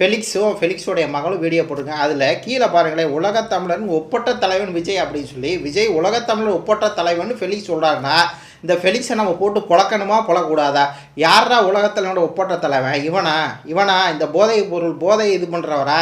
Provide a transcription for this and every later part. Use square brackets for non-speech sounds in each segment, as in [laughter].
ஃபெலிக்ஸும் ஃபெலிக்ஸோடைய மகளும் வீடியோ போட்டிருக்காங்க. அதில் கீழே பாருங்களேன் உலகத்தமிழன் ஒப்பற்ற தலைவன் விஜய் அப்படின்னு சொல்லி விஜய் உலகத்தமிழன் ஒப்பற்ற தலைவன் ஃபெலிக்ஸ் சொல்கிறாருன்னா இந்த ஃபெலிக்ஸை நம்ம போட்டு புழக்கணுமா புழக்கூடாதா யாரா உலகத்தலைவனோட ஒப்பற்ற தலைவன்? இவனா? இவனா? இந்த போதை பொருள் போதை இது பண்ணுறவரா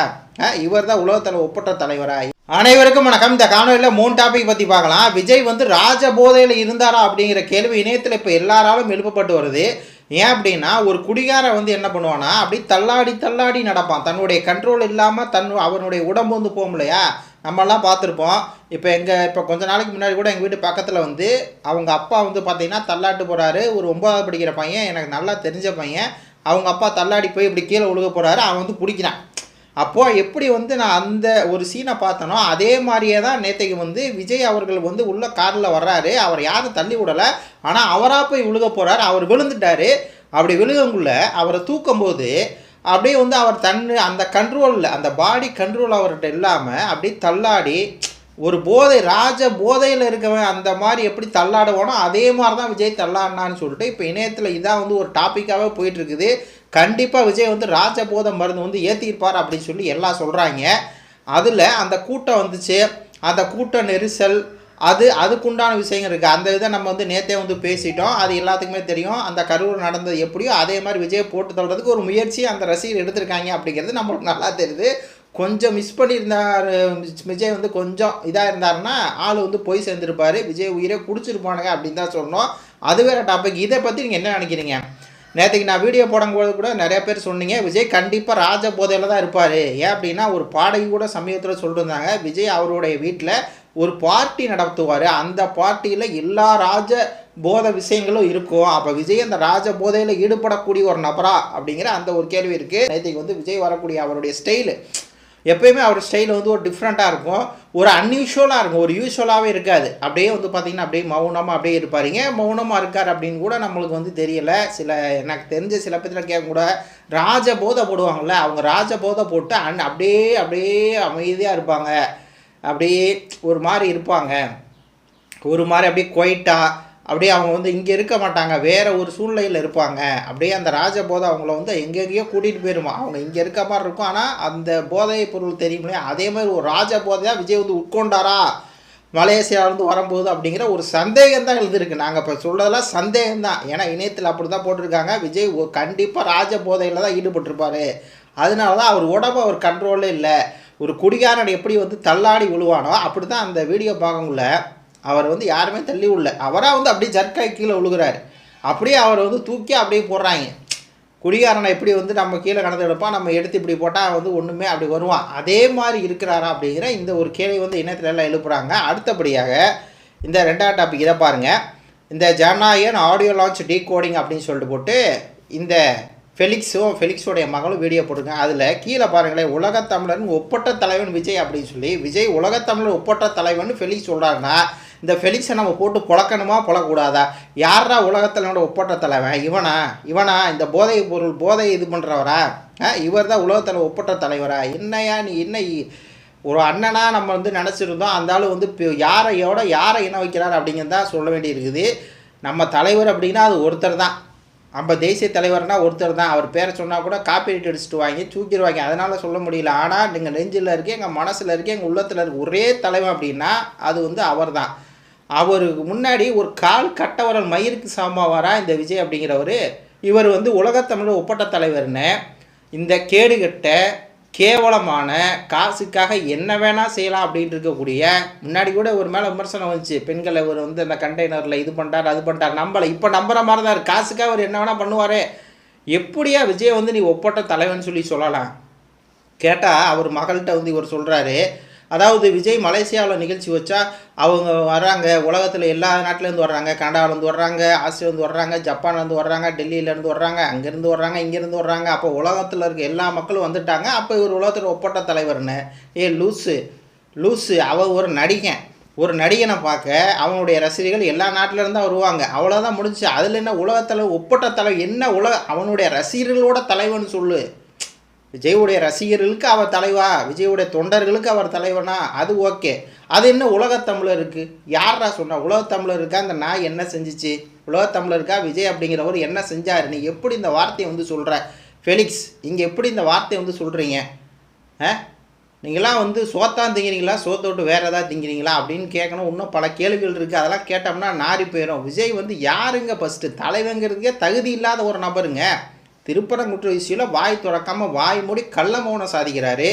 இவர் தான் உலகத்தில் ஒப்பற்ற தலைவரா? அனைவருக்கும் வணக்கம். இந்த காணொலியில் மூணு டாபிக் பற்றி பார்க்கலாம். விஜய் வந்து ராஜ போதையில் இருந்தாரா அப்படிங்கிற கேள்வி இணையத்தில் இப்போ எல்லாராலும் எழுப்பப்பட்டு வருது. ஏன் அப்படின்னா ஒரு குடிகாரன் வந்து என்ன பண்ணுவானா அப்படி தள்ளாடி தள்ளாடி நடப்பான். தன்னுடைய கண்ட்ரோல் இல்லாமல் தன் அவனுடைய உடம்பு வந்து போகும் இல்லையா? நம்மெல்லாம் பார்த்துருப்போம். இப்போ எங்கள் இப்போ கொஞ்ச நாளைக்கு முன்னாடி கூட எங்கள் வீட்டு பக்கத்தில் வந்து அவங்க அப்பா வந்து பார்த்திங்கன்னா தள்ளாட்டு போகிறாரு ஒரு ஒன்பதாவது படிக்கிற பையன் எனக்கு நல்லா தெரிஞ்ச பையன். அவங்க அப்பா தள்ளாடி போய் இப்படி கீழே விழுக போகிறாரு அவன் வந்து பிடிக்கிறான் அப்போது எப்படி வந்து நான் அந்த ஒரு சீனை பார்த்தனோ அதே மாதிரியே தான் நேற்றைக்கு வந்து விஜய் அவர்கள் வந்து உள்ள காரில் வர்றாரு. அவர் யாரும் தள்ளி விடலை. ஆனால் அவராக போய் விழுக போகிறார் அவர் விழுந்துட்டாரு. அப்படி விழுகங்குள்ள அவரை தூக்கும்போது அப்படியே வந்து அவர் தன் அந்த கண்ட்ரோலில் அந்த பாடி கண்ட்ரோல் அவர்கிட்ட இல்லாமல் அப்படியே தள்ளாடி ஒரு போதை ராஜ போதையில் இருக்கவன் அந்த மாதிரி எப்படி தள்ளாடுவானோ அதே மாதிரி தான் விஜய் தள்ளாடினான்னு சொல்லிட்டு இப்போ இணையத்தில் இதான் வந்து ஒரு டாப்பிக்காகவே போயிட்டுருக்குது கண்டிப்பாக விஜய் வந்து ராஜபோத மருந்து வந்து ஏற்றிருப்பார் அப்படின்னு சொல்லி எல்லாம் சொல்கிறாங்க அதில் அந்த கூட்டம் வந்துச்சு. அந்த கூட்ட நெரிசல் அது அதுக்குண்டான விஷயங்கள் இருக்குது அந்த இதை நம்ம வந்து நேற்றே வந்து பேசிட்டோம். அது எல்லாத்துக்குமே தெரியும். அந்த கரூர் நடந்தது எப்படியோ அதே மாதிரி விஜய் போட்டு தள்ளுறதுக்கு ஒரு முயற்சி அந்த ரசிகர் எடுத்திருக்காங்க அப்படிங்கிறது நம்மளுக்கு நல்லா தெரியுது. கொஞ்சம் மிஸ் பண்ணியிருந்தார். விஜய் வந்து கொஞ்சம் இதாக இருந்தாருன்னா ஆள் வந்து போய் சேர்ந்துருப்பார். விஜய் உயிரே குடிச்சிருப்பானுங்க அப்படின்னு தான் சொன்னோம் அது வேறு டாபிக் இதை பற்றி நீங்கள் என்ன நினைக்கிறீங்க? நேற்றுக்கு நான் வீடியோ போடும்போது கூட நிறையா பேர் சொன்னீங்க விஜய் கண்டிப்பாக ராஜ போதையில் தான் இருப்பார். ஏன் அப்படின்னா ஒரு பாடகி கூட சமீபத்தில் சொல்லியிருந்தாங்க விஜய் அவருடைய வீட்டில் ஒரு பார்ட்டி நடத்துவார். அந்த பார்ட்டியில் எல்லா ராஜ போத விஷயங்களும் இருக்கும். அப்போ விஜய் அந்த ராஜ போதையில் ஈடுபடக்கூடிய ஒரு நபரா? அப்படிங்கிற அந்த ஒரு கேள்வி இருக்குது நேற்றுக்கு வந்து விஜய் வரக்கூடிய அவருடைய ஸ்டைலு எப்பயுமே அவர் ஸ்டைல் வந்து ஒரு டிஃப்ரெண்ட்டாக இருக்கும். ஒரு அன்யூஷுவலாக இருக்கும். ஒரு யூஸ்வலாகவே இருக்காது. அப்படியே வந்து பார்த்திங்கன்னா அப்படியே மௌனமாக அப்படியே இருப்பாருங்க மௌனமாக இருக்கார் அப்படின்னு கூட நம்மளுக்கு வந்து தெரியலை. சில எனக்கு தெரிஞ்ச சில பேர்த்தில் கேட்க கூட ராஜ போதை போடுவாங்கள்ல அவங்க ராஜ போதை போட்டு அன் அப்படியே அப்படியே அமைதியாக இருப்பாங்க. அப்படியே ஒரு மாதிரி இருப்பாங்க. ஒரு மாதிரி அப்படியே குவைட்டாக அப்படியே அவங்க வந்து இங்கே இருக்க மாட்டாங்க வேறு ஒரு சூழ்நிலையில் இருப்பாங்க. அப்படியே அந்த ராஜ போதை அவங்கள வந்து எங்கெங்கேயோ கூட்டிகிட்டு போயிருமா. அவங்க இங்கே இருக்க மாதிரி இருக்கும். ஆனால் அந்த போதை பொருள் தெரியுமில்லையா அதே மாதிரி ஒரு ராஜ போதையாக விஜய் வந்து உட்கொண்டாரா? மலேசியாவிலேருந்து வரும்போது அப்படிங்கிற ஒரு சந்தேகம் தான் எழுதிருக்கு நாங்கள் இப்போ சொல்கிறதெல்லாம் சந்தேகம் தான். ஏன்னா இணையத்தில் அப்படி தான் போட்டிருக்காங்க. விஜய் கண்டிப்பாக ராஜ போதையில் தான் ஈடுபட்டிருப்பார். அதனால தான் அவர் உடம்பு அவர் கண்ட்ரோலே இல்லை. ஒரு குடிகாரன் எப்படி வந்து தள்ளாடி விழுவானோ அப்படி தான் அந்த வீடியோ பார்க்கக்குள்ள அவர் வந்து யாருமே தள்ளி விடல அவராக வந்து அப்படியே ஜர்க்காய் கீழே விழுகிறாரு அப்படியே அவரை வந்து தூக்கி அப்படியே போடுறாங்க. குடிகாரனை எப்படி வந்து நம்ம கீழே கடந்து எடுப்பான்? நம்ம எடுத்து இப்படி போட்டால் வந்து ஒன்றுமே அப்படி வருவான். அதே மாதிரி இருக்கிறாரா அப்படிங்கிற இந்த ஒரு கேள்வி வந்து இணையத்துல எல்லாம் எழுப்புறாங்க. அடுத்தபடியாக இந்த ரெண்டாவது டாபிக் இதை பாருங்கள் இந்த Jananayagan audio launch decoding அப்படின்னு சொல்லிட்டு போட்டு இந்த ஃபெலிக்ஸும் ஃபெலிக்ஸோடைய மகளும் வீடியோ போடுங்க அதில் கீழே பாருங்களேன் உலகத்தமிழன் ஒப்பற்ற தலைவன் விஜய் அப்படின்னு சொல்லி விஜய் உலகத்தமிழன் ஒப்பற்ற தலைவன் ஃபெலிக்ஸ் சொல்கிறாருன்னா இந்த ஃபெலிக்ஸை நம்ம போட்டு புழக்கணுமா? புழக்கூடாதா யாரா உலகத்தில் ஒப்பற்ற தலைவன்? இவனா? இவனா? இந்த போதை பொருள் போதை இது பண்ணுறவரா இவர் தான் உலகத்தில் ஒப்பற்ற தலைவரா? என்னையா நீ என்ன ஒரு அண்ணனாக நம்ம வந்து நினச்சிருந்தோம். அந்த ஆள் வந்து இப்போ யாரையோட யாரை இன வைக்கிறார் அப்படிங்கிறது தான் சொல்ல வேண்டியிருக்குது. நம்ம தலைவர் அப்படின்னா அது ஒருத்தர் தான் நம்ம தேசிய தலைவர்னால் ஒருத்தர் தான். அவர் பேரை சொன்னால் கூட காப்பீட்டு அடிச்சுட்டு வாங்கி தூக்கிடுவாங்க. அதனால் சொல்ல முடியல. ஆனால் நீங்கள் நெஞ்சில் இருக்கே எங்கள் மனசில் இருக்கே எங்கள் உள்ளத்தில் இருக்க ஒரே தலைவன் அப்படின்னா அது வந்து அவர் தான். அவருக்கு முன்னாடி ஒரு கால் கட்டவரல் மயிருக்கு சாமாவாரா இந்த விஜய் அப்படிங்கிறவர்? இவர் வந்து உலகத்தமிழ் ஒப்பட்ட தலைவர்னு இந்த கேடுகட்ட கேவலமான காசுக்காக என்ன வேணால் செய்யலாம் அப்படின்ட்டு இருக்கக்கூடிய முன்னாடி கூட ஒரு மேலே விமர்சனம் வந்துச்சு. பெண்களை இவர் வந்து அந்த கண்டெய்னரில் இது பண்ணிட்டார் அது பண்ணிட்டார் நம்பலை. இப்போ நம்புற மாதிரி தான் காசுக்காக அவர் என்ன வேணால் பண்ணுவார். எப்படியா விஜய் வந்து நீ ஒப்பட்ட தலைவன் சொல்லி சொல்லலாம்? கேட்டால் அவர் மகள்கிட்ட வந்து இவர் சொல்கிறாரு அதாவது விஜய் மலேசியாவில் நிகழ்ச்சி வச்சா அவங்க வர்றாங்க. உலகத்தில் எல்லா நாட்டிலேருந்து வர்றாங்க. கனடாவிலேருந்து வர்றாங்க. ஆஸ்திரேலியாந்து வர்றாங்க. ஜப்பான்லேருந்து வர்றாங்க. டெல்லியிலேருந்து வர்றாங்க. அங்கேருந்து வர்றாங்க. இங்கேருந்து வர்றாங்க. அப்போ உலகத்தில் இருக்க எல்லா மக்களும் வந்துட்டாங்க. அப்போ இவர் உலகத்தில் ஒப்பட்ட தலைவர்னு ஏ லூஸு லூஸு அவ ஒரு நடிகன். ஒரு நடிகனை பார்க்க அவனுடைய ரசிகர்கள் எல்லா நாட்டில வருவாங்க. அவ்வளோதான் முடிஞ்சுச்சு. அதில் என்ன உலகத்தில் ஒப்பட்ட தலைவர் என்ன உலக அவனுடைய ரசிகர்களோட தலைவன் சொல்லு. விஜயுடைய ரசிகர்களுக்கு அவர் தலைவா விஜயுடைய தொண்டர்களுக்கு அவர் தலைவனா? அது ஓகே. அது என்ன உலகத்தமிழருக்கு யாரா சொன்னா உலகத்தமிழருக்கா அந்த நாய் என்ன செஞ்சுச்சு? உலகத்தமிழருக்கா விஜய் அப்படிங்கிறவர் என்ன செஞ்சார்? நீ எப்படி இந்த வார்த்தையை வந்து சொல்கிற ஃபெலிக்ஸ் இங்கே எப்படி இந்த வார்த்தையை வந்து சொல்கிறீங்க ஆ? நீங்களாம் வந்து சோத்தான் திங்கிறீங்களா? சோத்தோட்டு விட்டு வேறு ஏதாவது திங்கிறீங்களா? அப்படின்னு கேட்கணும். இன்னும் பல கேள்விகள் இருக்குது அதெல்லாம் கேட்டோம்னா நாரி போயிடும் விஜய் வந்து யாருங்க ஃபஸ்ட்டு தலைவங்கிறதுக்கே தகுதி இல்லாத ஒரு நபருங்க. திருப்பரங்குன்ற விஷயம் வாய் திறக்காமல் வாய் மூடி கள்ள மௌனம் சாதிக்கிறாரு.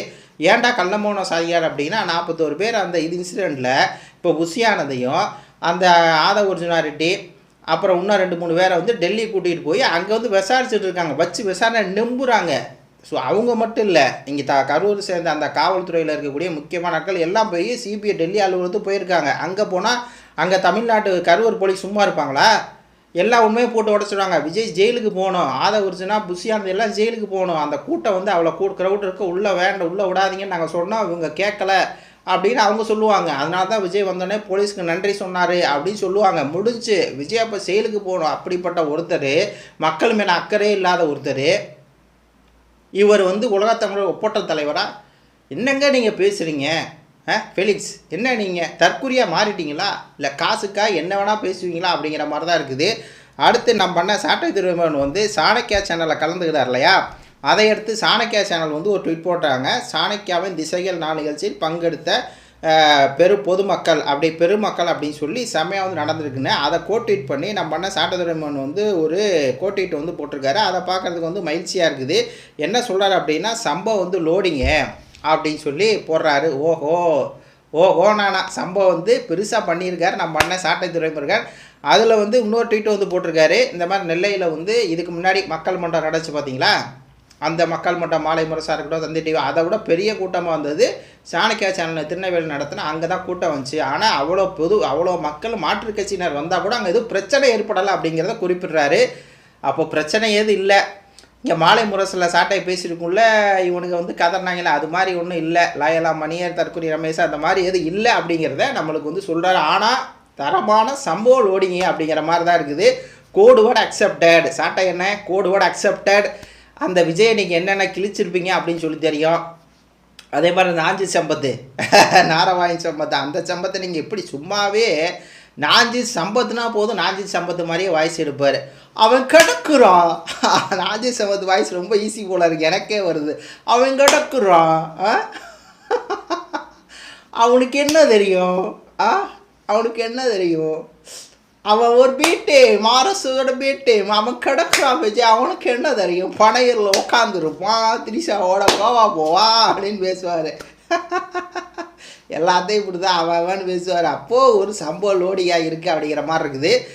ஏன்டா கள்ள மௌனம் சாதிக்கிறார் அப்படின்னா நாற்பத்தோரு பேர் அந்த இது இன்சிடெண்ட்டில் இப்போ புஷியானதையும் அந்த ஆதவ அர்ஜுனா ரெட்டி அப்புறம் இன்னும் ரெண்டு மூணு பேரை வந்து டெல்லி கூட்டிகிட்டு போய் அங்கே வந்து விசாரிச்சுட்டு இருக்காங்க. வச்சு விசாரணை நம்புகிறாங்க ஸோ அவங்க மட்டும் இல்லை இங்கே த கரூர் சேர்ந்த அந்த காவல்துறையில் இருக்கக்கூடிய முக்கியமான ஆட்கள் எல்லாம் போய் சிபிஐ டெல்லி அலுவலகத்துக்கு போயிருக்காங்க. அங்கே போனால் அங்கே தமிழ்நாட்டு கரூர் போலீஸ் சும்மா இருப்பாங்களா? எல்லா உண்மையும் போட்டு உடச்சிடுவாங்க விஜய் ஜெயிலுக்கு போகணும். ஆத உரிச்சுனா புஷியானது எல்லாம் ஜெயிலுக்கு போகணும். அந்த கூட்டம் வந்து அவ்வளோ கூ க்ரௌட் இருக்க. உள்ளே வேண்டாம் உள்ளே விடாதீங்கன்னு நாங்கள் சொன்னோம். இவங்க கேட்கல அப்படின்னு அவங்க சொல்லுவாங்க. அதனால தான் விஜய் வந்தோடனே போலீஸ்க்கு நன்றி சொன்னார் அப்படின்னு சொல்லுவாங்க. முடிஞ்சு விஜய் அப்போ செயலுக்கு போகணும். அப்படிப்பட்ட ஒருத்தர் மக்கள் மேலே அக்கறை இல்லாத ஒருத்தர் இவர் வந்து உலகத்தமிழர் ஒப்பட்ட தலைவராக என்னங்க நீங்கள் பேசுகிறீங்க ஃபெலிக்ஸ் என்ன நீங்கள் தற்குறியாக மாறிட்டீங்களா? இல்லை காசுக்காக என்ன வேணால் பேசுவீங்களா அப்படிங்கிற மாதிரி தான் இருக்குது. அடுத்து நம்ம பண்ண சாட்டை திருமன் வந்து சாணக்கியா சேனலில் கலந்துக்கிறார் இல்லையா? அதை அடுத்து சாணக்கியா சேனல் வந்து ஒரு ட்வீட் போட்டாங்க. சாணக்கியாவின் திசைகள் நாள் நிகழ்ச்சியில் பங்கெடுத்த பெரு பொதுமக்கள் அப்படி பெருமக்கள் அப்படின்னு சொல்லி செம்மையாக வந்து நடந்திருக்குன்னு அதை கோட்வீட் பண்ணி நம்ம பண்ண சாட்டதுரைமன் வந்து ஒரு கோட்வீட் வந்து போட்டிருக்காரு. அதை பார்க்குறதுக்கு வந்து மகிழ்ச்சியாக இருக்குது. என்ன சொல்கிறார் அப்படின்னா சம்பவம் வந்து லோடிங்க அப்படின்னு சொல்லி போடுறாரு. ஓஹோ ஓ ஓனானா சம்பவம் வந்து பெருசாக பண்ணியிருக்காரு. நம்ம அண்ணன் சாட்டை துறைமுருகன். அதில் வந்து இன்னொரு ட்வீட் வந்து போட்டிருக்காரு. இந்த மாதிரி நெல்லையில் வந்து இதுக்கு முன்னாடி மக்கள் மன்றம் நடந்துச்சு பார்த்தீங்களா அந்த மக்கள் மன்றம் மாலை முரசாக இருக்கட்டும் தந்தி டிவி அதை விட பெரிய கூட்டமாக வந்தது சாணக்கியா சேனல் திருநெல்வேலி நடத்தினா அங்கே தான் கூட்டம் வந்துச்சு. ஆனால் அவ்வளோ பொது அவ்வளோ மக்கள் மாற்றுக் கட்சியினர் வந்தால் கூட அங்கே எதுவும் பிரச்சனை ஏற்படலை அப்படிங்கிறத குறிப்பிடுறாரு. அப்போ பிரச்சனை எதுவும் இல்லை. இங்கே மாலை முரசில் சாட்டை பேசியிருக்குள்ள இவனுங்க வந்து கதறினாங்களே அது மாதிரி ஒன்றும் இல்லை. லாயலா மணியர் தற்கொலை ரமேஷ் அந்த மாதிரி எதுவும் இல்லை அப்படிங்கிறத நம்மளுக்கு வந்து சொல்கிறாரு ஆனால் தரமான சம்பவ லோடிங்க அப்படிங்கிற மாதிரி தான் இருக்குது. கோடு வேர்டு அக்செப்டட் சாட்டை என்ன? கோடு வேர்டு அக்செப்டட் அந்த விஜயை நீங்கள் என்னென்ன கிழிச்சிருப்பீங்க அப்படின்னு சொல்லி தெரியும். அதே மாதிரி இந்த ஆஞ்சி சம்பத்து. [laughs] நாரவாயி சம்பத்து. அந்த சம்பத்தை நீங்கள் எப்படி சும்மாவே நாஞ்சி சம்பத்துனா போதும் நாஞ்சி சம்பத்து மாதிரியே வாய்ஸ் எடுப்பார். அவன் கிடக்குறான். ராஜேஷ் சம்பத்து வாய்ஸ் ரொம்ப ஈஸி போல இருக்கு. எனக்கே வருது. அவன் கிடக்குறான். ஆ? அவனுக்கு என்ன தெரியும்? ஆ? அவனுக்கு என்ன தெரியும்? அவன் ஒரு பீட்டு மாரசோட பீட்டு அவன் கிடக்குறான் விஜய். அவனுக்கு என்ன தெரியும்? பனையூரில் உட்காந்துருப்பான் திரிஷாவோட கோவா போவா அப்படின்னு பேசுவார். எல்லாத்தையும் இப்படி தான் அவன் அவன் பேசுவார். அப்போது ஒரு சம்பவ லோடியாக இருக்குது அப்படிங்கிற மாதிரி இருக்குது.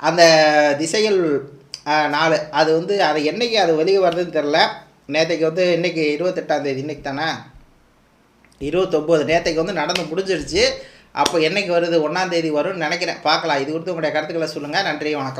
அந்த திசைகள் நாலு. அது வந்து அது என்னைக்கு அது வெளியே வருதுன்னு தெரில நேற்றைக்கு வந்து இன்றைக்கி இருபத்தெட்டாம் தேதி. தானே? இருபத்தொம்போது. நேற்றைக்கு வந்து நடந்து முடிஞ்சிருச்சு. அப்போ என்னைக்கு வருது? ஒன்றாந்தேதி வரும்னு நினைக்கிறேன். பார்க்கலாம். இது குறித்து உங்களுடைய கருத்துக்களை சொல்லுங்கள் நன்றி வணக்கம்.